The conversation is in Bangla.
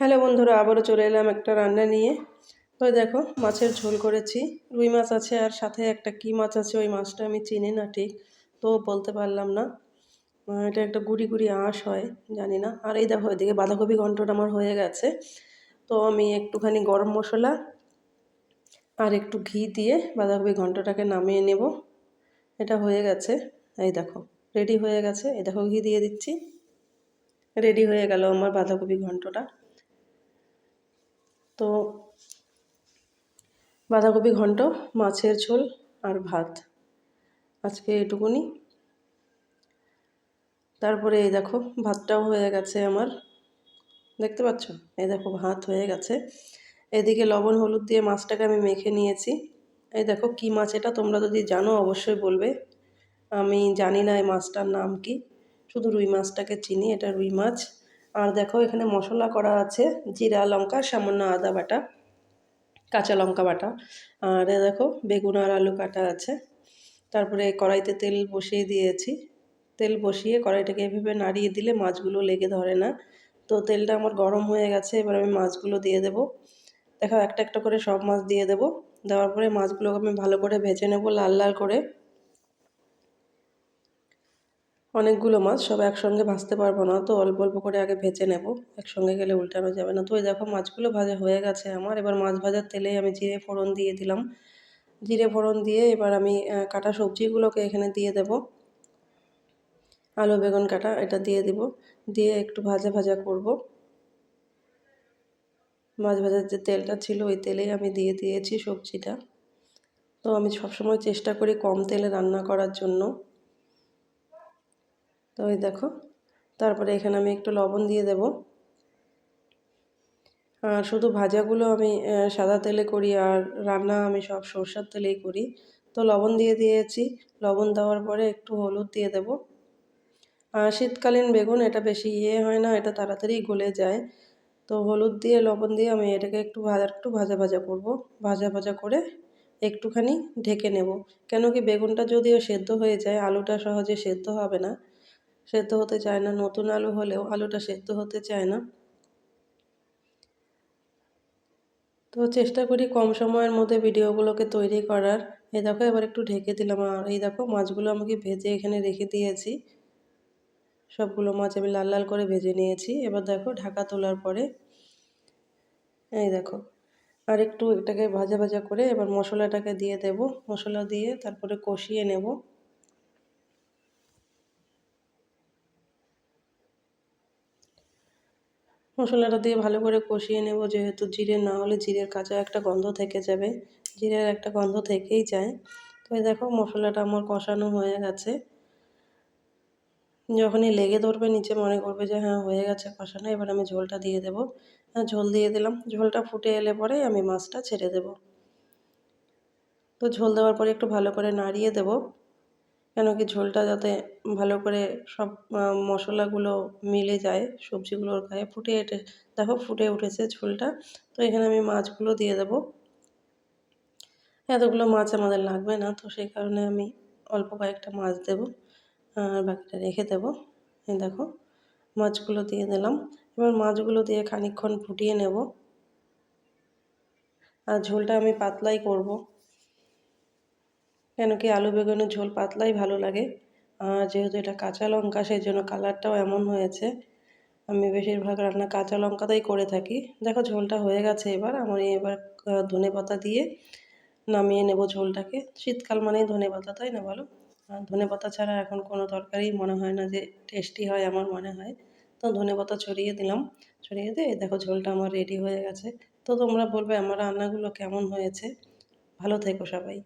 হ্যালো বন্ধুরা, আবারও চলে এলাম একটা রান্না নিয়ে। তো দেখো, মাছের ঝোল করেছি। রুই মাছ আছে আর সাথে একটা কি মাছ আছে, ওই মাছটা আমি চিনি না ঠিক, তো বলতে পারলাম না। এটা একটা গুড়ি গুড়ি আঁশ হয়, জানি না। আর এই দেখো, এদিকে বাঁধাকপি ঘন্টটা আমার হয়ে গেছে। তো আমি একটুখানি গরম মশলা আর একটু ঘি দিয়ে বাঁধাকপি ঘন্টটাকে নামিয়ে নেব। এটা হয়ে গেছে। এই দেখো, রেডি হয়ে গেছে। এই দেখো, ঘি দিয়ে দিচ্ছি। রেডি হয়ে গেল আমার বাঁধাকপি ঘন্টটা। তো বাঁধাকপি ঘন্ট, মাছের ঝোল আর ভাত। আজকে এটুকুনি। তারপরে এই দেখো, ভাতটাও হয়ে গেছে আমার। দেখতে পাচ্ছ? এই দেখো, ভাত হয়ে গেছে। এদিকে লবণ, হলুদ দিয়ে মাছটাকে আমি মেখে নিয়েছি। এই দেখো, কি মাছ এটা? তোমরা যদি জানো, অবশ্যই বলবে। আমি জানি না এই মাছটার নাম কি। শুধু রুই মাছটাকে চিনি, এটা রুই মাছ। আর দেখো এখানে মশলা করা আছে, জিরা, লঙ্কা, সামান্য আদা বাটা, কাঁচা লঙ্কা বাটা। আর দেখো বেগুন আর আলু কাটা আছে। তারপরে কড়াইতে তেল বসিয়ে দিয়েছি। তেল বসিয়ে কড়াইটাকে এভাবে নাড়িয়ে দিলে মাছগুলো লেগে ধরে না। তো তেলটা আমার গরম হয়ে গেছে, এবার আমি মাছগুলো দিয়ে দেবো। দেখো একটা একটা করে সব মাছ দিয়ে দেবো। দেওয়ার পরে মাছগুলোকে আমি ভালো করে ভেজে নেব লাল লাল করে। অনেকগুলো মাছ, সব একসঙ্গে ভাজতে পারব না, তো অল্প অল্প করে আগে ভেজে নেব। একসঙ্গে গেলে উল্টানো যাবে না। তো ওই দেখো, মাছগুলো ভাজা হয়ে গেছে আমার। এবার মাছ ভাজার তেলেই আমি জিরে ফোড়ন দিয়ে দিলাম। জিরে ফোড়ন দিয়ে এবার আমি কাটা সবজিগুলোকে এখানে দিয়ে দেব। আলু, বেগুন কাটা, এটা দিয়ে দিব। দিয়ে একটু ভাজা ভাজা করব। মাছ ভাজার যে তেলটা ছিল, ওই তেলেই আমি দিয়ে দিয়েছি সবজিটা। তো আমি সবসময় চেষ্টা করি কম তেলে রান্না করার জন্য। তো ওই দেখো, তারপরে এখানে আমি একটু লবণ দিয়ে দেব। আর শুধু ভাজাগুলো আমি সাদা তেলে করি আর রান্না আমি সব সরষার তেলেই করি। তো লবণ দিয়ে দিয়েছি, লবণ দেওয়ার পরে একটু হলুদ দিয়ে দেব। শীতকালীন বেগুন, এটা বেশি ইয়ে হয় না, এটা তাড়াতাড়ি গলে যায়। তো হলুদ দিয়ে, লবণ দিয়ে আমি এটাকে একটু ভাজা একটু ভাজা ভাজা করব। ভাজা ভাজা করে একটুখানি ঢেকে নেব। কেন কি বেগুনটা যদিও সেদ্ধ হয়ে যায়, আলুটা সহজে সেদ্ধ হবে না সেদ্ধ হতে চায় না, নতুন আলু হলেও আলুটা সেদ্ধ হতে চায় না। তো চেষ্টা করি কম সময়ের মধ্যে ভিডিওগুলোকে তৈরি করার। এই দেখো, এবার একটু ঢেকে দিলাম। আর এই দেখো, মাছগুলো আমাকে ভেজে এখানে রেখে দিয়েছি। সবগুলো মাছ আমি লাল লাল করে ভেজে নিয়েছি। এবার দেখো, ঢাকা তোলার পরে এই দেখো, আর একটু এটাকে ভাজা ভাজা করে এবার মশলাটাকে দিয়ে দেব। মশলা দিয়ে তারপরে কষিয়ে নেব। মশলাটা দিয়ে ভালো করে কষিয়ে নেব যেহেতু জিরে না হলে জিরের কাঁচা একটা গন্ধ থেকে যাবে জিরের একটা গন্ধ থেকেই যায়। তো দেখো মশলাটা আমার কষানো হয়ে গেছে। যখনই লেগে ধরবে নিচে মনে করবে যে হ্যাঁ হয়ে গেছে কষানো এবার আমি ঝোলটা দিয়ে দেবো। হ্যাঁ, ঝোল দিয়ে দিলাম ঝোলটা ফুটে এলে পরে আমি মাছটা ছেড়ে দেব। তো ঝোল দেওয়ার পরে একটু ভালো করে নাড়িয়ে দেবো। কেন কি ঝোলটা যাতে ভালো করে সব মশলাগুলো মিলে যায় সবজিগুলোর গায়ে ফুটে এটে, দেখো ফুটে উঠেছে ঝোলটা। তো এখানে আমি মাছগুলো দিয়ে দেবো। এতগুলো মাছ আমাদের লাগবে না, তো সেই কারণে আমি অল্প কয়েকটা মাছ দেবো, আর বাকিটা রেখে দেবো। এই দেখো, মাছগুলো দিয়ে দিলাম। এবার মাছগুলো দিয়ে খানিকক্ষণ ফুটিয়ে নেব। আর ঝোলটা আমি পাতলাই করব। কেন কি আলু বেগুনের ঝোল পাতলাই ভালো লাগে? আর যেহেতু এটা কাঁচা লঙ্কা, সেই জন্য কালারটাও এমন হয়েছে। আমি বেশিরভাগ রান্না কাঁচা লঙ্কাতেই করে থাকি। দেখো, ঝোলটা হয়ে গেছে এবার। আমি এবার ধনে পাতা দিয়ে নামিয়ে নেব ঝোলটাকে। শীতকাল মানেই ধনে পাতা, তাই না বলো? আর ধনে পাতা ছাড়া এখন কোনো তরকারি মনে হয় না যে টেস্টি হয় আমার মনে হয়। তো ধনে পাতা ছড়িয়ে দিলাম। ছড়িয়ে দিয়ে দেখো, ঝোলটা আমার রেডি হয়ে গেছে। তো তোমরা বলবে, আমার রান্নাগুলো কেমন হয়েছে? ভালো থেকো সবাই।